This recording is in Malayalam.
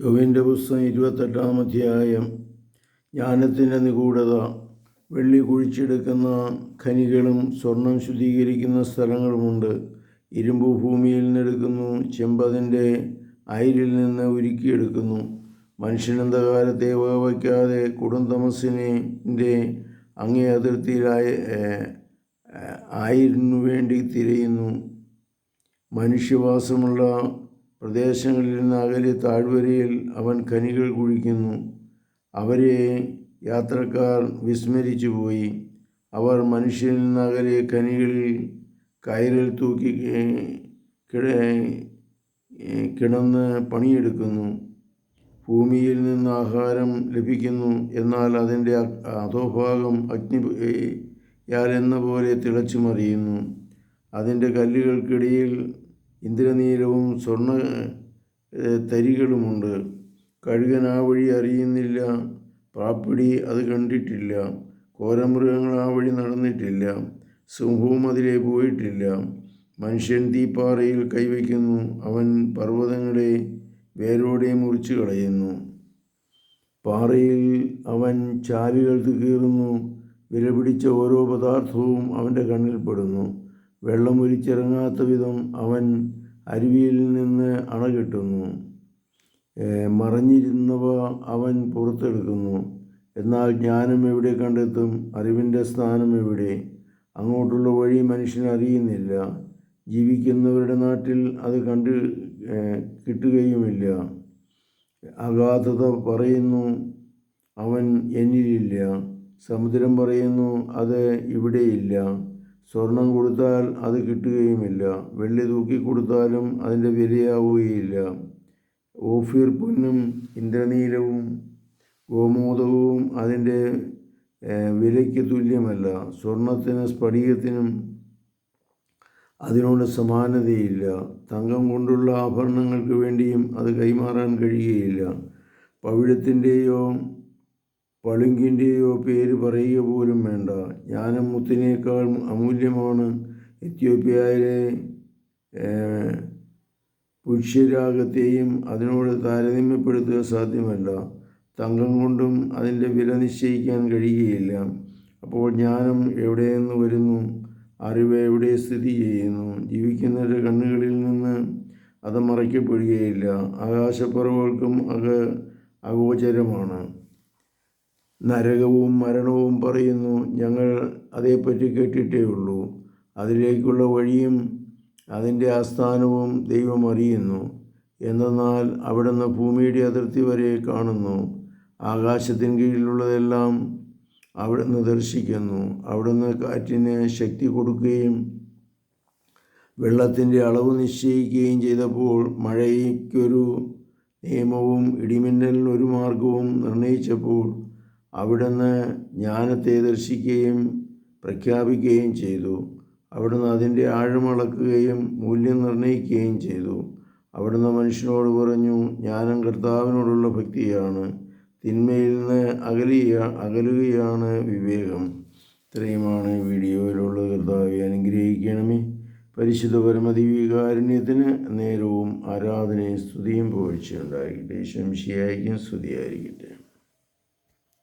യോവിന്റെ പുസ്തകം ഇരുപത്തെട്ടാം അധ്യായം. ജ്ഞാനത്തിന്റെ നിഗൂഢത. വെള്ളി കുഴിച്ചെടുക്കുന്ന ഖനികളും സ്വർണം ശുദ്ധീകരിക്കുന്ന സ്ഥലങ്ങളുമുണ്ട്. ഇരുമ്പ് ഭൂമിയിൽ നിന്നെടുക്കുന്നു ചെമ്പതിന്റെ അയിരിൽ നിന്ന് ഉരുക്കിയെടുക്കുന്നു. മനുഷ്യനന്തകാലത്തെ വകവയ്ക്കാതെ കുടുംബമസിനെ അങ്ങേ അതിർത്തിയിലായ ആയിരുന്നു വേണ്ടി തിരയുന്നു. മനുഷ്യവാസമുള്ള പ്രദേശങ്ങളിൽ നിന്ന് അകലെ താഴ്വരയിൽ അവൻ കനികൾ കുഴിക്കുന്നു. അവരെ യാത്രക്കാർ വിസ്മരിച്ചു പോയി. അവർ മനുഷ്യനിൽ നിന്ന് അകലെ ഖനികളിൽ കയറിൽ തൂക്കി കിടന്ന് പണിയെടുക്കുന്നു. ഭൂമിയിൽ നിന്ന് ആഹാരം ലഭിക്കുന്നു. എന്നാൽ അതിന്റെ അധോഭാഗം അഗ്നി എന്ന പോലെ തിളച്ചു മറിയുന്നു അതിന്റെ കല്ലുകൾക്കിടയിൽ ഇന്ദ്രനീലവും സ്വർണ തരികളുമുണ്ട്. കഴുകൻ ആ വഴി അറിയുന്നില്ല. പാപ്പിടി അത് കണ്ടിട്ടില്ല. കോരമൃഗങ്ങൾ ആ വഴി നടന്നിട്ടില്ല. സിംഹവും അതിലെ പോയിട്ടില്ല. മനുഷ്യൻ തീപ്പാറയിൽ കൈവയ്ക്കുന്നു. അവൻ പർവതങ്ങളെ വേരോടെ മുറിച്ചു കളയുന്നു. പാറയിൽ അവൻ ചാലുകൾ കീറുന്നു. വിലപിടിച്ച ഓരോ പദാർത്ഥവും അവന്റെ കണ്ണിൽപ്പെടുന്നു വെള്ളം ഒലിച്ചിറങ്ങാത്ത വിധം അവൻ അരുവിയിൽ നിന്ന് അണകെട്ടുന്നു. മറഞ്ഞിരുന്നവ അവൻ പുറത്തെടുക്കുന്നു. എന്നാൽ ജ്ഞാനം എവിടെ കണ്ടെത്തും? അറിവിന്റെ സ്ഥാനം എവിടെ? അങ്ങോട്ടുള്ള വഴി മനുഷ്യൻ അറിയുന്നില്ല. ജീവിക്കുന്നവരുടെ നാട്ടിൽ അത് കണ്ട് കിട്ടുകയുമില്ല. അഗാധത പറയുന്നു അവൻ എന്നിലില്ല. സമുദ്രം പറയുന്നു അത് ഇവിടെയില്ല. സ്വർണം കൊടുത്താൽ അത് കിട്ടുകയുമില്ല. വെള്ളി തൂക്കി കൊടുത്താലും അതിന്റെ വിലയാവുകയില്ല. ഓഫീർ പൊന്നും ഇന്ദ്രനീലവും ഗോമോദകവും അതിന്റെ വിലയ്ക്ക് തുല്യമല്ല. സ്വർണത്തിന് സ്ഫടികത്തിനും അതിനോട് സമാനതയില്ല. തങ്കം കൊണ്ടുള്ള ആഭരണങ്ങൾക്ക് വേണ്ടിയും അത് കൈമാറാൻ കഴിയുകയില്ല. പവിഴത്തിന്റെയോ പളുങ്കിന്റെയോ പേര് പറയുക പോലും വേണ്ട. ജ്ഞാനമുത്തിനേക്കാൾ അമൂല്യമാണ് എത്യോപ്യയിലെ പുഷ്യരാഗത്തെയും അതിനോട് താരതമ്യപ്പെടുത്തുക സാധ്യമല്ല. തങ്കം കൊണ്ടും അതിന്റെ വില നിശ്ചയിക്കാൻ കഴിയുകയില്ല. അപ്പോൾ ജ്ഞാനം എവിടെ നിന്ന് വരുന്നു? അറിവ് എവിടെ സ്ഥിതി ചെയ്യുന്നു? ജീവിക്കുന്നവരുടെ കണ്ണുകളിൽ നിന്ന് അത് മറയ്ക്കപ്പെടുകയില്ല. ആകാശപ്പുറവുകൾക്കും അത് അഗോചരമാണ്. നരകവും മരണവും പറയുന്നു. ഞങ്ങൾ അതേപ്പറ്റി കേട്ടിട്ടേ ഉള്ളൂ. അതിലേക്കുള്ള വഴിയും അതിന്റെ ആസ്ഥാനവും ദൈവം അറിയുന്നു. എന്നാൽ അവിടുന്ന് ഭൂമിയുടെ അതിർത്തി വരെ കാണുന്നു. ആകാശത്തിന് കീഴിലുള്ളതെല്ലാം അവിടുന്ന് ദർശിക്കുന്നു. അവിടുന്ന് കാറ്റിന് ശക്തി കൊടുക്കുകയും വെള്ളത്തിന്റെ അളവ് നിശ്ചയിക്കുകയും ചെയ്തപ്പോൾ മഴയ്ക്കൊരു നിയമവും ഇടിമിന്നലിനൊരു മാർഗവും നിർണയിച്ചപ്പോൾ അവിടുന്ന് ജ്ഞാനത്തെ ദർശിക്കുകയും പ്രഖ്യാപിക്കുകയും ചെയ്തു. അവിടുന്ന് അതിന്റെ ആഴമളക്കുകയും മൂല്യം നിർണയിക്കുകയും ചെയ്തു. അവിടുന്ന് മനുഷ്യനോട് പറഞ്ഞു ജ്ഞാനം കർത്താവിനോടുള്ള ഭക്തിയാണ്. തിന്മയിൽ നിന്ന് അകലിയ അകലുകയാണ് വിവേകം. ഇത്രയുമാണ് വീഡിയോയിലുള്ള കർത്താവെ അനുഗ്രഹിക്കണമേ. പരിശുദ്ധ പരമദിവികാരുണ്യത്തിന് നേരവും ആരാധനയും സ്തുതിയും പോഴ്ചയുണ്ടായിരിക്കട്ടെ. ശംശിയായിരിക്കും സ്തുതിയായിരിക്കട്ടെ.